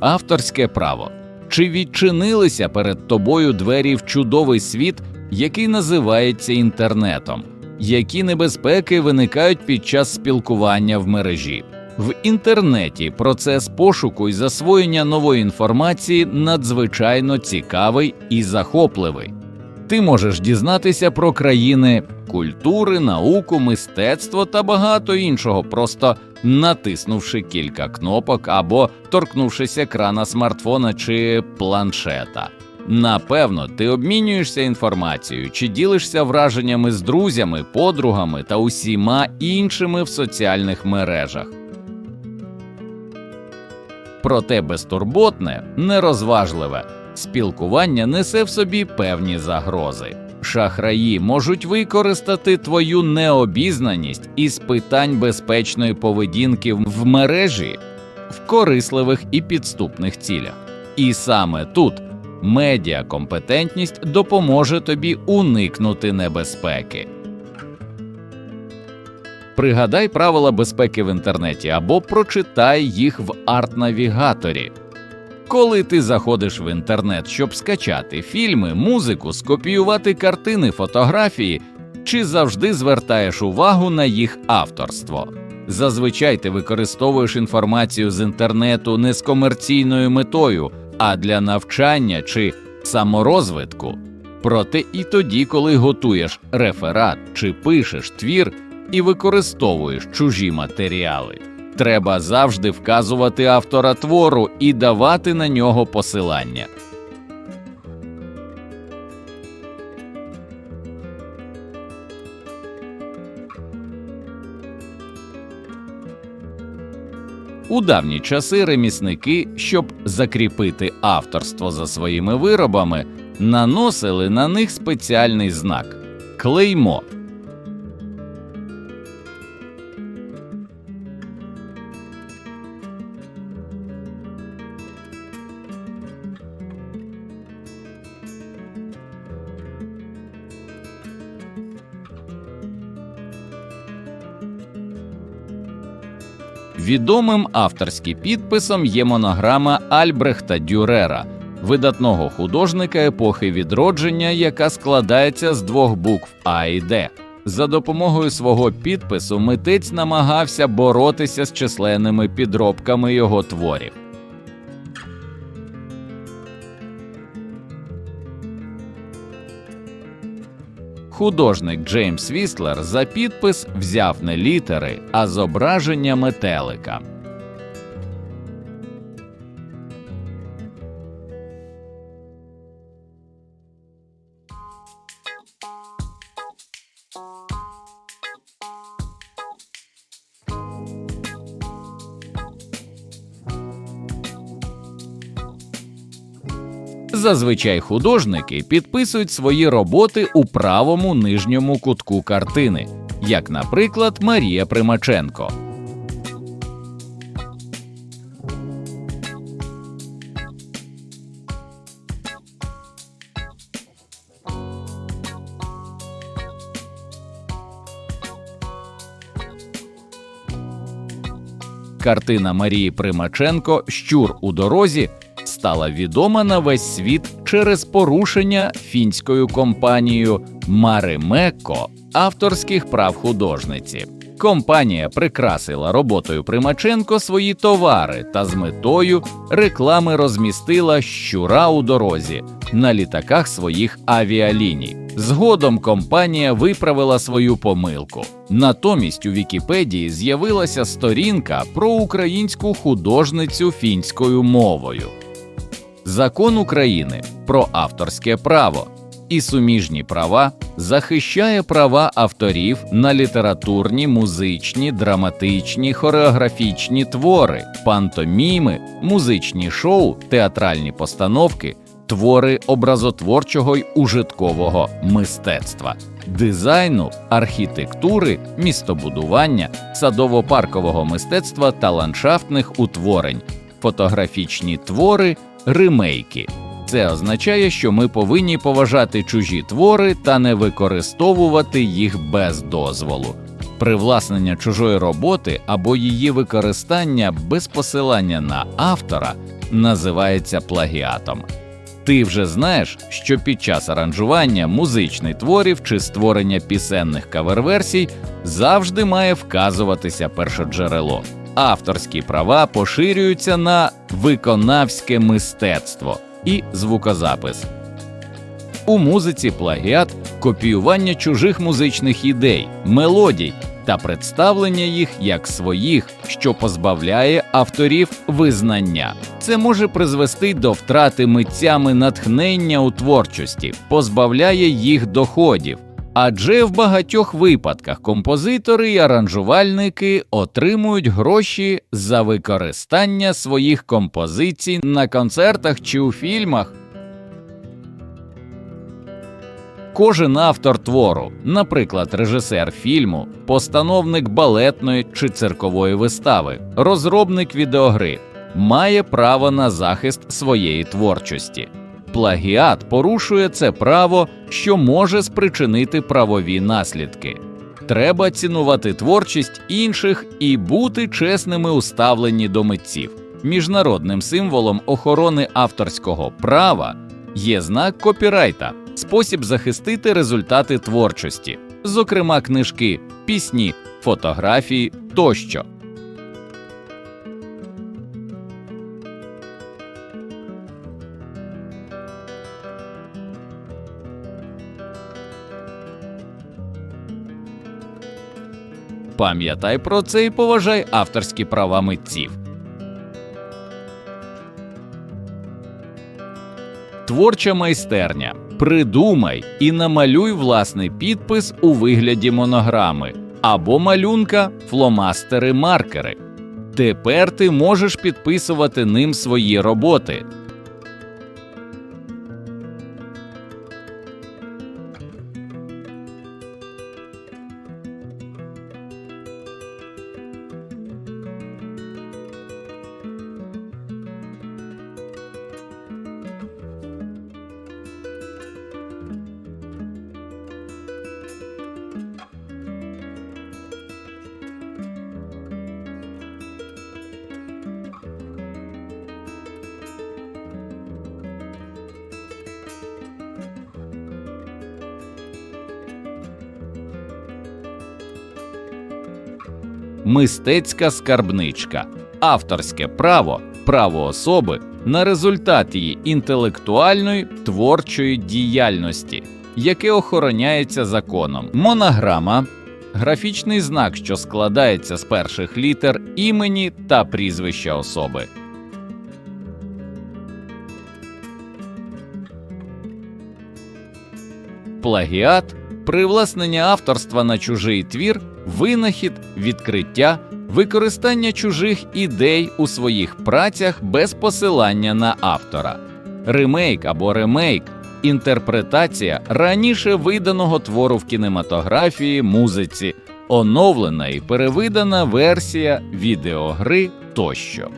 авторське право. Чи відчинилися перед тобою двері в чудовий світ, який називається інтернетом? Які небезпеки виникають під час спілкування в мережі? В інтернеті процес пошуку і засвоєння нової інформації надзвичайно цікавий і захопливий. Ти можеш дізнатися про країни культури, науку, мистецтво та багато іншого, просто натиснувши кілька кнопок або торкнувшись екрана смартфона чи планшета. Напевно, ти обмінюєшся інформацією чи ділишся враженнями з друзями, подругами та усіма іншими в соціальних мережах. Проте безтурботне, нерозважливе спілкування несе в собі певні загрози. Шахраї можуть використати твою необізнаність із питань безпечної поведінки в мережі в корисливих і підступних цілях. І саме тут медіакомпетентність допоможе тобі уникнути небезпеки. Пригадай правила безпеки в інтернеті або прочитай їх в арт-навігаторі. Коли ти заходиш в інтернет, щоб скачати фільми, музику, скопіювати картини, фотографії, чи завжди звертаєш увагу на їх авторство. Зазвичай ти використовуєш інформацію з інтернету не з комерційною метою, а для навчання чи саморозвитку. Проте і тоді, коли готуєш реферат чи пишеш твір і використовуєш чужі матеріали. Треба завжди вказувати автора твору і давати на нього посилання. У давні часи ремісники, щоб закріпити авторство за своїми виробами, наносили на них спеціальний знак клеймо. Відомим авторським підписом є монограма Альбрехта Дюрера, видатного художника епохи відродження, яка складається з двох букв А і Д. За допомогою свого підпису митець намагався боротися з численними підробками його творів. Художник Джеймс Вістлер за підпис взяв не літери, а зображення метелика. Зазвичай художники підписують свої роботи у правому нижньому кутку картини, як, наприклад, Марія Примаченко. Картина Марії Примаченко Щур у дорозі стала відома на весь світ через порушення фінською компанією Маримеко авторських прав художниці. Компанія прикрасила роботою Примаченко свої товари та з метою реклами розмістила щура у дорозі на літаках своїх авіаліній. Згодом компанія виправила свою помилку. Натомість у Вікіпедії з'явилася сторінка про українську художницю фінською мовою. Закон України про авторське право і суміжні права захищає права авторів на літературні, музичні, драматичні, хореографічні твори, пантоміми, музичні шоу, театральні постановки, твори образотворчого й ужиткового мистецтва, дизайну, архітектури, містобудування, садово-паркового мистецтва та ландшафтних утворень, фотографічні твори ремейки. Це означає, що ми повинні поважати чужі твори та не використовувати їх без дозволу. Привласнення чужої роботи або її використання без посилання на автора називається плагіатом. Ти вже знаєш, що під час аранжування музичних творів чи створення пісенних каверверсій завжди має вказуватися першоджерело. Авторські права поширюються на виконавське мистецтво і звукозапис. У музиці плагіат копіювання чужих музичних ідей, мелодій та представлення їх як своїх, що позбавляє авторів визнання. Це може призвести до втрати митцями натхнення у творчості, позбавляє їх доходів. Адже в багатьох випадках композитори і аранжувальники отримують гроші за використання своїх композицій на концертах чи у фільмах. Кожен автор твору, наприклад, режисер фільму, постановник балетної чи циркової вистави, розробник відеогри, має право на захист своєї творчості. Плагіат порушує це право, що може спричинити правові наслідки. Треба цінувати творчість інших і бути чесними у ставленні до митців. Міжнародним символом охорони авторського права є знак копірайта, спосіб захистити результати творчості, зокрема книжки, пісні, фотографії тощо. Пам'ятай про це і поважай авторські права митців. Творча майстерня. Придумай і намалюй власний підпис у вигляді монограми або малюнка, фломастери, маркери. Тепер ти можеш підписувати ним свої роботи. Мистецька скарбничка, авторське право, право особи на результат її інтелектуальної творчої діяльності, яке охороняється законом. Монограма графічний знак, що складається з перших літер імені та прізвища особи. Плагіат привласнення авторства на чужий твір, винахід, відкриття, використання чужих ідей у своїх працях без посилання на автора, ремейк або ремейк, інтерпретація раніше виданого твору в кінематографії, музиці, оновлена і перевидана версія відеогри тощо.